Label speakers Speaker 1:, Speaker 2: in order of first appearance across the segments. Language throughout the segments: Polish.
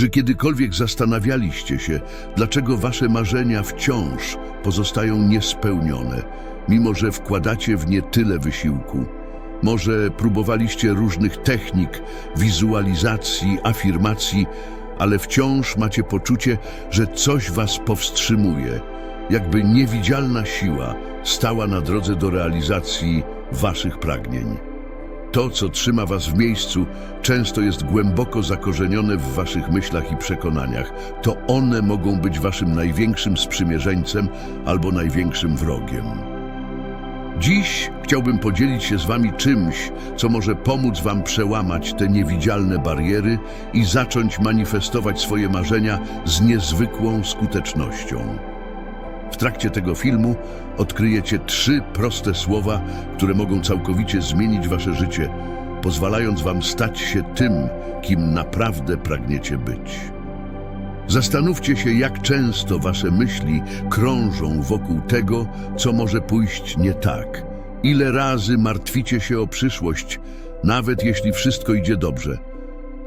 Speaker 1: Czy kiedykolwiek zastanawialiście się, dlaczego wasze marzenia wciąż pozostają niespełnione, mimo że wkładacie w nie tyle wysiłku? Może próbowaliście różnych technik, wizualizacji, afirmacji, ale wciąż macie poczucie, że coś was powstrzymuje, jakby niewidzialna siła stała na drodze do realizacji waszych pragnień. To, co trzyma was w miejscu, często jest głęboko zakorzenione w waszych myślach i przekonaniach. To one mogą być waszym największym sprzymierzeńcem albo największym wrogiem. Dziś chciałbym podzielić się z wami czymś, co może pomóc wam przełamać te niewidzialne bariery i zacząć manifestować swoje marzenia z niezwykłą skutecznością. W trakcie tego filmu odkryjecie trzy proste słowa, które mogą całkowicie zmienić wasze życie, pozwalając wam stać się tym, kim naprawdę pragniecie być. Zastanówcie się, jak często wasze myśli krążą wokół tego, co może pójść nie tak. Ile razy martwicie się o przyszłość, nawet jeśli wszystko idzie dobrze.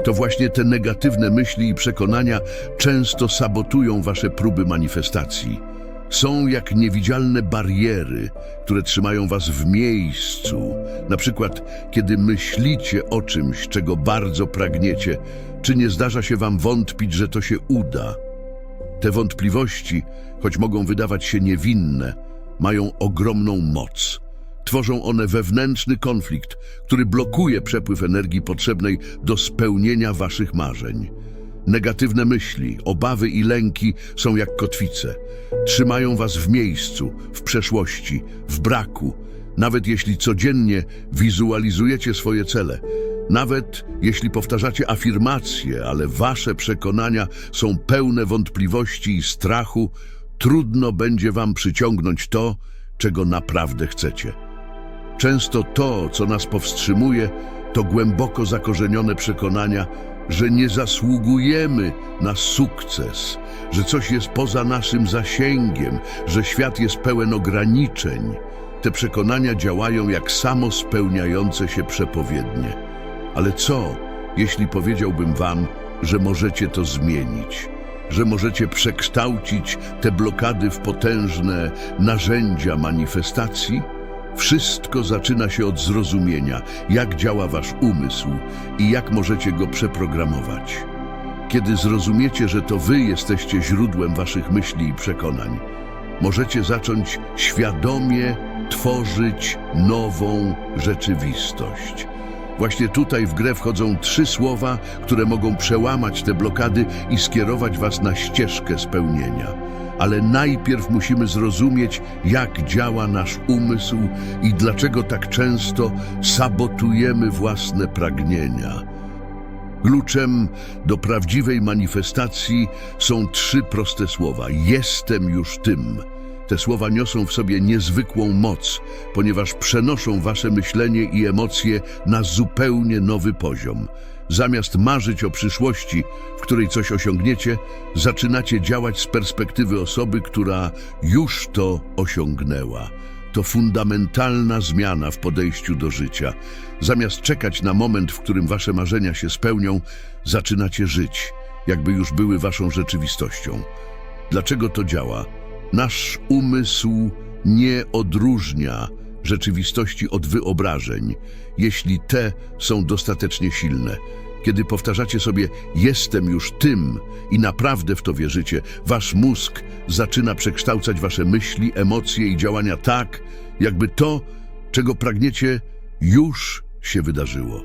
Speaker 1: To właśnie te negatywne myśli i przekonania często sabotują wasze próby manifestacji. Są jak niewidzialne bariery, które trzymają was w miejscu. Na przykład, kiedy myślicie o czymś, czego bardzo pragniecie, czy nie zdarza się wam wątpić, że to się uda? Te wątpliwości, choć mogą wydawać się niewinne, mają ogromną moc. Tworzą one wewnętrzny konflikt, który blokuje przepływ energii potrzebnej do spełnienia waszych marzeń. Negatywne myśli, obawy i lęki są jak kotwice. Trzymają was w miejscu, w przeszłości, w braku, nawet jeśli codziennie wizualizujecie swoje cele. Nawet jeśli powtarzacie afirmacje, ale wasze przekonania są pełne wątpliwości i strachu, trudno będzie wam przyciągnąć to, czego naprawdę chcecie. Często to, co nas powstrzymuje, to głęboko zakorzenione przekonania, że nie zasługujemy na sukces, że coś jest poza naszym zasięgiem, że świat jest pełen ograniczeń. Te przekonania działają jak samospełniające się przepowiednie. Ale co, jeśli powiedziałbym wam, że możecie to zmienić? Że możecie przekształcić te blokady w potężne narzędzia manifestacji? Wszystko zaczyna się od zrozumienia, jak działa wasz umysł i jak możecie go przeprogramować. Kiedy zrozumiecie, że to wy jesteście źródłem waszych myśli i przekonań, możecie zacząć świadomie tworzyć nową rzeczywistość. Właśnie tutaj w grę wchodzą trzy słowa, które mogą przełamać te blokady i skierować was na ścieżkę spełnienia. Ale najpierw musimy zrozumieć, jak działa nasz umysł i dlaczego tak często sabotujemy własne pragnienia. Kluczem do prawdziwej manifestacji są trzy proste słowa: Jestem już tym. Te słowa niosą w sobie niezwykłą moc, ponieważ przenoszą wasze myślenie i emocje na zupełnie nowy poziom. Zamiast marzyć o przyszłości, w której coś osiągniecie, zaczynacie działać z perspektywy osoby, która już to osiągnęła. To fundamentalna zmiana w podejściu do życia. Zamiast czekać na moment, w którym wasze marzenia się spełnią, zaczynacie żyć, jakby już były waszą rzeczywistością. Dlaczego to działa? Nasz umysł nie odróżnia rzeczywistości od wyobrażeń, jeśli te są dostatecznie silne. Kiedy powtarzacie sobie jestem już tym i naprawdę w to wierzycie, wasz mózg zaczyna przekształcać wasze myśli, emocje i działania tak, jakby to, czego pragniecie, już się wydarzyło.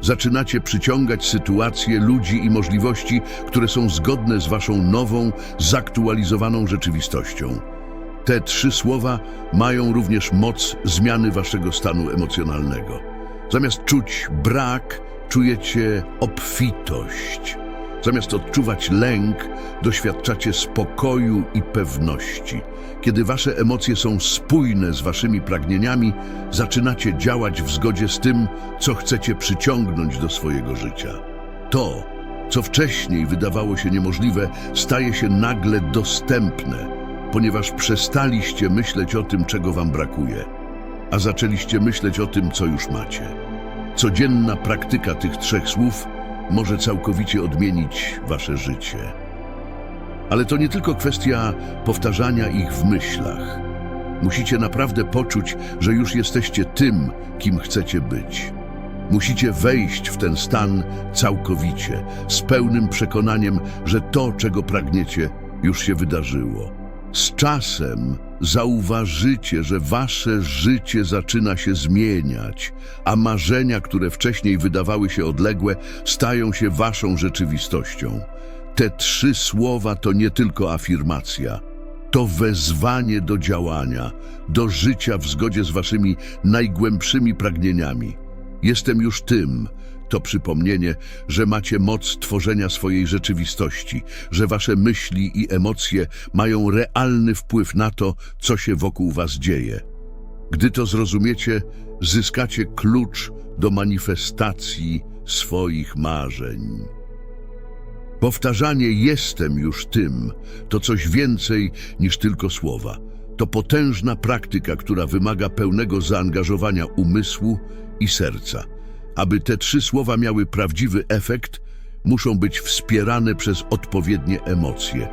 Speaker 1: Zaczynacie przyciągać sytuacje, ludzi i możliwości, które są zgodne z waszą nową, zaktualizowaną rzeczywistością. Te trzy słowa mają również moc zmiany waszego stanu emocjonalnego. Zamiast czuć brak, czujecie obfitość. Zamiast odczuwać lęk, doświadczacie spokoju i pewności. Kiedy wasze emocje są spójne z waszymi pragnieniami, zaczynacie działać w zgodzie z tym, co chcecie przyciągnąć do swojego życia. To, co wcześniej wydawało się niemożliwe, staje się nagle dostępne, ponieważ przestaliście myśleć o tym, czego wam brakuje, a zaczęliście myśleć o tym, co już macie. Codzienna praktyka tych trzech słów może całkowicie odmienić wasze życie. Ale to nie tylko kwestia powtarzania ich w myślach. Musicie naprawdę poczuć, że już jesteście tym, kim chcecie być. Musicie wejść w ten stan całkowicie, z pełnym przekonaniem, że to, czego pragniecie, już się wydarzyło. Z czasem zauważycie, że wasze życie zaczyna się zmieniać, a marzenia, które wcześniej wydawały się odległe, stają się waszą rzeczywistością. Te trzy słowa to nie tylko afirmacja, to wezwanie do działania, do życia w zgodzie z waszymi najgłębszymi pragnieniami. Jestem już tym. To przypomnienie, że macie moc tworzenia swojej rzeczywistości, że wasze myśli i emocje mają realny wpływ na to, co się wokół was dzieje. Gdy to zrozumiecie, zyskacie klucz do manifestacji swoich marzeń. Powtarzanie jestem już tym to coś więcej niż tylko słowa. To potężna praktyka, która wymaga pełnego zaangażowania umysłu i serca. Aby te trzy słowa miały prawdziwy efekt, muszą być wspierane przez odpowiednie emocje.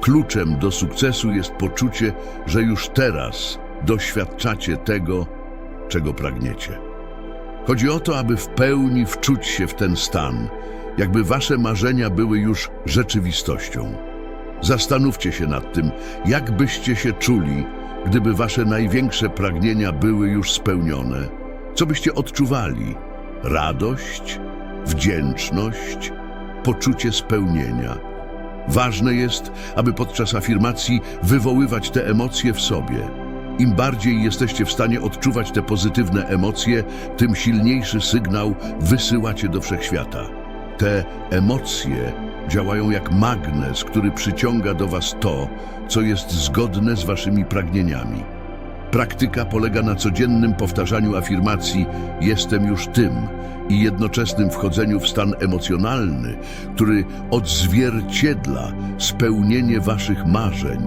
Speaker 1: Kluczem do sukcesu jest poczucie, że już teraz doświadczacie tego, czego pragniecie. Chodzi o to, aby w pełni wczuć się w ten stan, jakby wasze marzenia były już rzeczywistością. Zastanówcie się nad tym, jak byście się czuli, gdyby wasze największe pragnienia były już spełnione. Co byście odczuwali? Radość, wdzięczność, poczucie spełnienia. Ważne jest, aby podczas afirmacji wywoływać te emocje w sobie. Im bardziej jesteście w stanie odczuwać te pozytywne emocje, tym silniejszy sygnał wysyłacie do wszechświata. Te emocje działają jak magnes, który przyciąga do Was to, co jest zgodne z Waszymi pragnieniami. Praktyka polega na codziennym powtarzaniu afirmacji jestem już tym i jednoczesnym wchodzeniu w stan emocjonalny, który odzwierciedla spełnienie Waszych marzeń.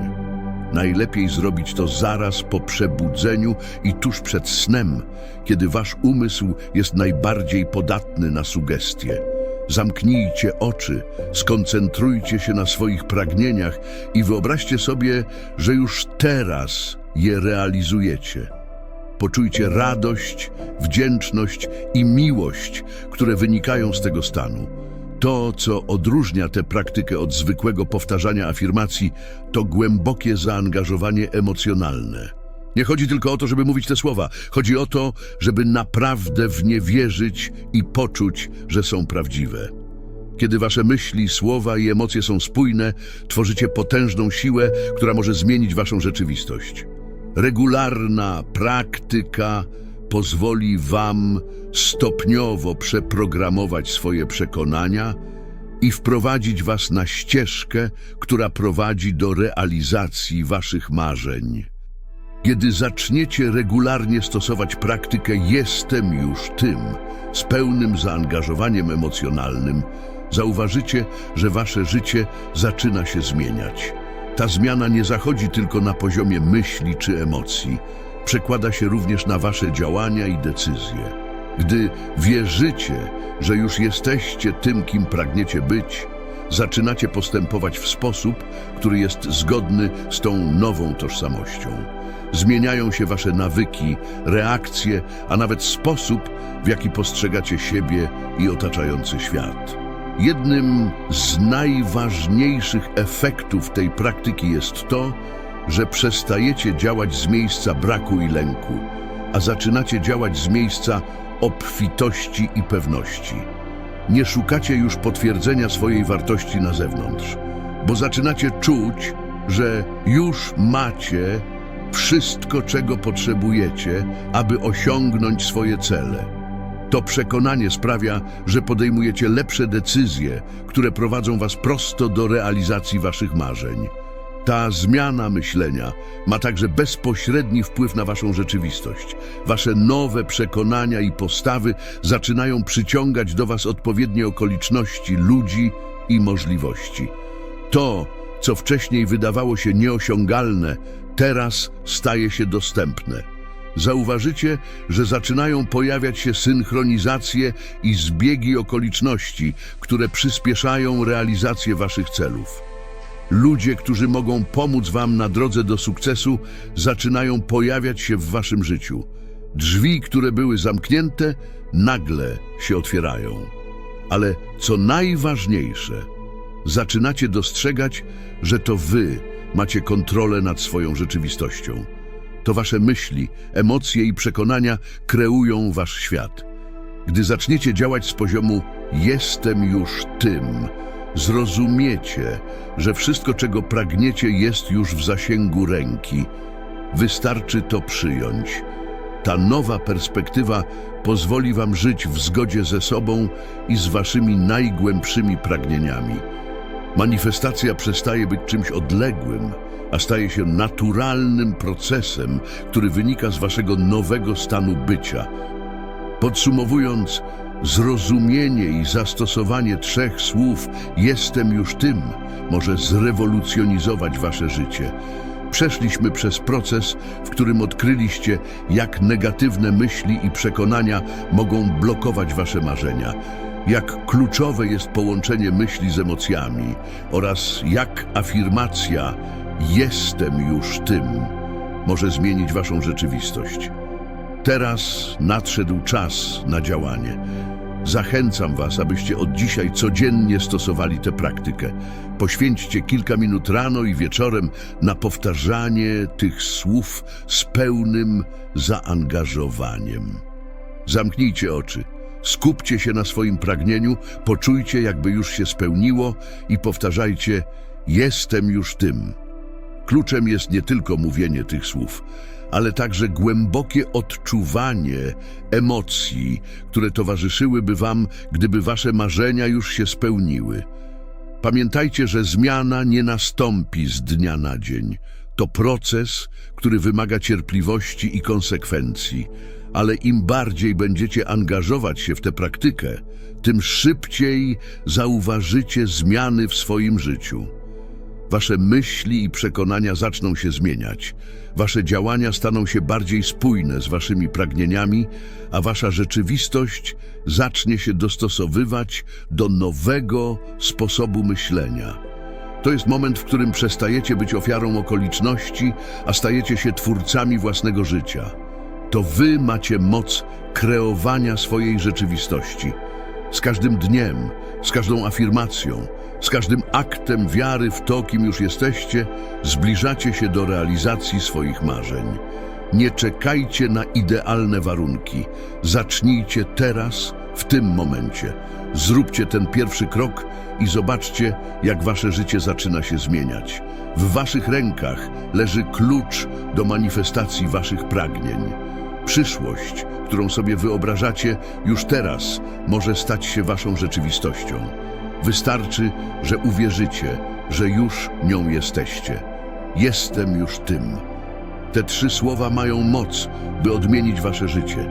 Speaker 1: Najlepiej zrobić to zaraz po przebudzeniu i tuż przed snem, kiedy Wasz umysł jest najbardziej podatny na sugestie. Zamknijcie oczy, skoncentrujcie się na swoich pragnieniach i wyobraźcie sobie, że już teraz je realizujecie. Poczujcie radość, wdzięczność i miłość, które wynikają z tego stanu. To, co odróżnia tę praktykę od zwykłego powtarzania afirmacji, to głębokie zaangażowanie emocjonalne. Nie chodzi tylko o to, żeby mówić te słowa. Chodzi o to, żeby naprawdę w nie wierzyć i poczuć, że są prawdziwe. Kiedy wasze myśli, słowa i emocje są spójne, tworzycie potężną siłę, która może zmienić waszą rzeczywistość. Regularna praktyka pozwoli wam stopniowo przeprogramować swoje przekonania i wprowadzić was na ścieżkę, która prowadzi do realizacji waszych marzeń. Kiedy zaczniecie regularnie stosować praktykę jestem już tym, z pełnym zaangażowaniem emocjonalnym, zauważycie, że wasze życie zaczyna się zmieniać. Ta zmiana nie zachodzi tylko na poziomie myśli czy emocji, przekłada się również na wasze działania i decyzje. Gdy wierzycie, że już jesteście tym, kim pragniecie być, zaczynacie postępować w sposób, który jest zgodny z tą nową tożsamością. Zmieniają się wasze nawyki, reakcje, a nawet sposób, w jaki postrzegacie siebie i otaczający świat. Jednym z najważniejszych efektów tej praktyki jest to, że przestajecie działać z miejsca braku i lęku, a zaczynacie działać z miejsca obfitości i pewności. Nie szukacie już potwierdzenia swojej wartości na zewnątrz, bo zaczynacie czuć, że już macie wszystko, czego potrzebujecie, aby osiągnąć swoje cele. To przekonanie sprawia, że podejmujecie lepsze decyzje, które prowadzą was prosto do realizacji waszych marzeń. Ta zmiana myślenia ma także bezpośredni wpływ na waszą rzeczywistość. Wasze nowe przekonania i postawy zaczynają przyciągać do was odpowiednie okoliczności, ludzi i możliwości. To, co wcześniej wydawało się nieosiągalne, teraz staje się dostępne. Zauważycie, że zaczynają pojawiać się synchronizacje i zbiegi okoliczności, które przyspieszają realizację waszych celów. Ludzie, którzy mogą pomóc wam na drodze do sukcesu, zaczynają pojawiać się w waszym życiu. Drzwi, które były zamknięte, nagle się otwierają. Ale co najważniejsze, zaczynacie dostrzegać, że to wy macie kontrolę nad swoją rzeczywistością. To wasze myśli, emocje i przekonania kreują wasz świat. Gdy zaczniecie działać z poziomu jestem już tym, zrozumiecie, że wszystko, czego pragniecie, jest już w zasięgu ręki. Wystarczy to przyjąć. Ta nowa perspektywa pozwoli wam żyć w zgodzie ze sobą i z waszymi najgłębszymi pragnieniami. Manifestacja przestaje być czymś odległym, a staje się naturalnym procesem, który wynika z waszego nowego stanu bycia. Podsumowując, zrozumienie i zastosowanie trzech słów jestem już tym może zrewolucjonizować wasze życie. Przeszliśmy przez proces, w którym odkryliście, jak negatywne myśli i przekonania mogą blokować wasze marzenia, jak kluczowe jest połączenie myśli z emocjami oraz jak afirmacja jestem już tym może zmienić waszą rzeczywistość. Teraz nadszedł czas na działanie. Zachęcam Was, abyście od dzisiaj codziennie stosowali tę praktykę. Poświęćcie kilka minut rano i wieczorem na powtarzanie tych słów z pełnym zaangażowaniem. Zamknijcie oczy, skupcie się na swoim pragnieniu, poczujcie, jakby już się spełniło i powtarzajcie: Jestem już tym. Kluczem jest nie tylko mówienie tych słów, ale także głębokie odczuwanie emocji, które towarzyszyłyby wam, gdyby wasze marzenia już się spełniły. Pamiętajcie, że zmiana nie nastąpi z dnia na dzień. To proces, który wymaga cierpliwości i konsekwencji, ale im bardziej będziecie angażować się w tę praktykę, tym szybciej zauważycie zmiany w swoim życiu. Wasze myśli i przekonania zaczną się zmieniać. Wasze działania staną się bardziej spójne z waszymi pragnieniami, a wasza rzeczywistość zacznie się dostosowywać do nowego sposobu myślenia. To jest moment, w którym przestajecie być ofiarą okoliczności, a stajecie się twórcami własnego życia. To wy macie moc kreowania swojej rzeczywistości. Z każdym dniem, z każdą afirmacją, z każdym aktem wiary w to, kim już jesteście, zbliżacie się do realizacji swoich marzeń. Nie czekajcie na idealne warunki. Zacznijcie teraz, w tym momencie. Zróbcie ten pierwszy krok i zobaczcie, jak wasze życie zaczyna się zmieniać. W waszych rękach leży klucz do manifestacji waszych pragnień. Przyszłość, którą sobie wyobrażacie, już teraz może stać się waszą rzeczywistością. Wystarczy, że uwierzycie, że już nią jesteście. Jestem już tym. Te trzy słowa mają moc, by odmienić wasze życie.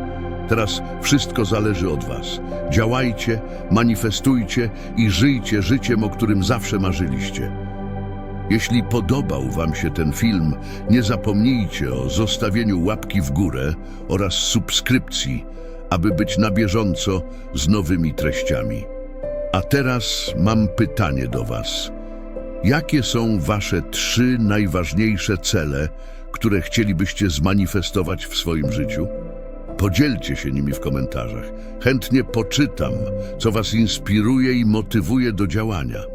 Speaker 1: Teraz wszystko zależy od was. Działajcie, manifestujcie i żyjcie życiem, o którym zawsze marzyliście. Jeśli podobał Wam się ten film, nie zapomnijcie o zostawieniu łapki w górę oraz subskrypcji, aby być na bieżąco z nowymi treściami. A teraz mam pytanie do Was. Jakie są Wasze trzy najważniejsze cele, które chcielibyście zmanifestować w swoim życiu? Podzielcie się nimi w komentarzach. Chętnie poczytam, co Was inspiruje i motywuje do działania.